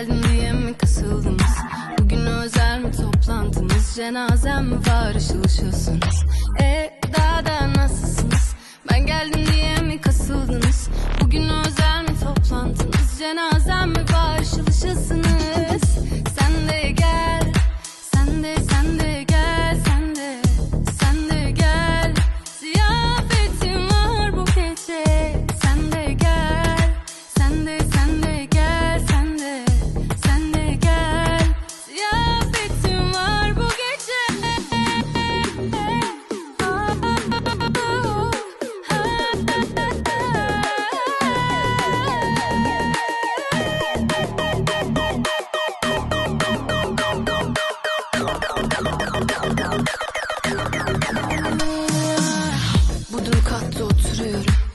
geldim diye mi kasıldınız? Bugün özel mi toplantınız? Cenazem mi var ışıl ışılsınız? E oturuyorum.